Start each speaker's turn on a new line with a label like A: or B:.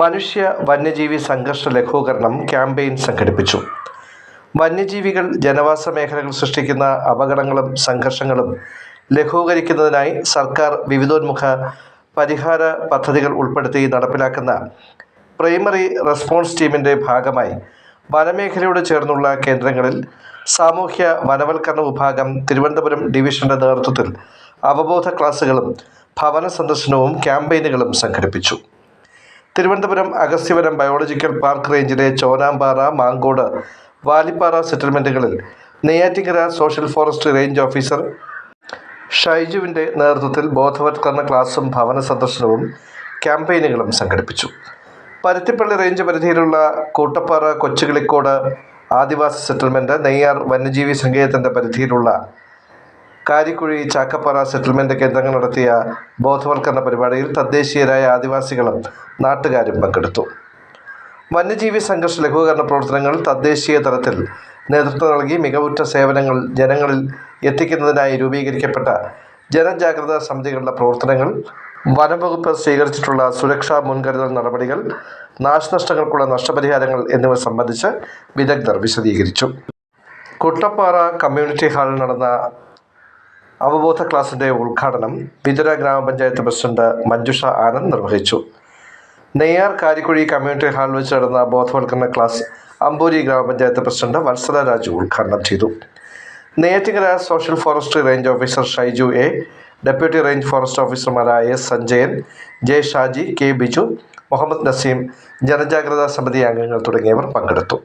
A: മനുഷ്യ വന്യജീവി സംഘർഷ ലഘൂകരണം ക്യാമ്പയിൻ സംഘടിപ്പിച്ചു. വന്യജീവികൾ ജനവാസ മേഖലകൾ സൃഷ്ടിക്കുന്ന അപകടങ്ങളും സംഘർഷങ്ങളും ലഘൂകരിക്കുന്നതിനായി സർക്കാർ വിവിധോന്മുഖ പരിഹാര പദ്ധതികൾ ഉൾപ്പെടുത്തി നടപ്പിലാക്കുന്ന പ്രൈമറി റെസ്പോൺസ് ടീമിന്റെ ഭാഗമായി വനമേഖലയോട് ചേർന്നുള്ള കേന്ദ്രങ്ങളിൽ സാമൂഹ്യ വനവൽക്കരണ വിഭാഗം തിരുവനന്തപുരം ഡിവിഷന്റെ നേതൃത്വത്തിൽ അവബോധ ക്ലാസുകളും ഭവന സന്ദർശനവും ക്യാമ്പയിനുകളും സംഘടിപ്പിച്ചു. തിരുവനന്തപുരം അഗസ്ത്യവനം ബയോളജിക്കൽ പാർക്ക് റേഞ്ചിലെ Chonampara Mankode Valippara സെറ്റിൽമെന്റുകളിൽ Neyyattinkara social forest range officer ഷൈജുവിന്റെ നേതൃത്വത്തിൽ ബോധവത്കരണ ക്ലാസും ഭവന സന്ദർശനവും ക്യാമ്പയിനുകളും സംഘടിപ്പിച്ചു. പരുത്തിപ്പള്ളി റേഞ്ച് പരിധിയിലുള്ള കൂട്ടപ്പാറ കൊച്ചുകിളിക്കോട് ആദിവാസി സെറ്റിൽമെന്റ് നെയ്യാർ വന്യജീവി സങ്കേതത്തിന്റെ പരിധിയിലുള്ള കാരിക്കുഴി ചാക്കപ്പാറ സെറ്റിൽമെന്റ് കേന്ദ്രങ്ങൾ നടത്തിയ ബോധവൽക്കരണ പരിപാടിയിൽ തദ്ദേശീയരായ ആദിവാസികളും നാട്ടുകാരും പങ്കെടുത്തു. വന്യജീവി സംഘർഷ ലഘൂകരണ പ്രവർത്തനങ്ങൾ തദ്ദേശീയ തലത്തിൽ നേതൃത്വം നൽകി മികവുറ്റ സേവനങ്ങൾ ജനങ്ങളിൽ എത്തിക്കുന്നതിനായി രൂപീകരിക്കപ്പെട്ട ജനജാഗ്രതാ സമിതികളുടെ പ്രവർത്തനങ്ങൾ വനംവകുപ്പ് സ്വീകരിച്ചിട്ടുള്ള സുരക്ഷാ മുൻകരുതൽ നടപടികൾ നാശനഷ്ടങ്ങൾക്കുള്ള നഷ്ടപരിഹാരങ്ങൾ എന്നിവ സംബന്ധിച്ച് വിദഗ്ധർ വിശദീകരിച്ചു. കുട്ടപ്പാറ കമ്മ്യൂണിറ്റി ഹാളിൽ നടന്ന അവബോധ ക്ലാസിന്റെ ഉദ്ഘാടനം വിതുര ഗ്രാമപഞ്ചായത്ത് പ്രസിഡന്റ് മഞ്ജുഷ ആനന്ദ് നിർവഹിച്ചു. നെയ്യാർ കാരിക്കുഴി കമ്മ്യൂണിറ്റി ഹാളിൽ വെച്ച് നടന്ന ബോധവൽക്കരണ ക്ലാസ് അമ്പൂരി ഗ്രാമപഞ്ചായത്ത് പ്രസിഡന്റ് വത്സല രാജു ഉദ്ഘാടനം ചെയ്തു. Neyyattinkara social forestry range officer Shaiju A deputy range forest ഓഫീസർമാരായ S Sanjayan J Shaji K Biju Muhammad Naseem ജനജാഗ്രതാ സമിതി അംഗങ്ങൾ തുടങ്ങിയവർ പങ്കെടുത്തു.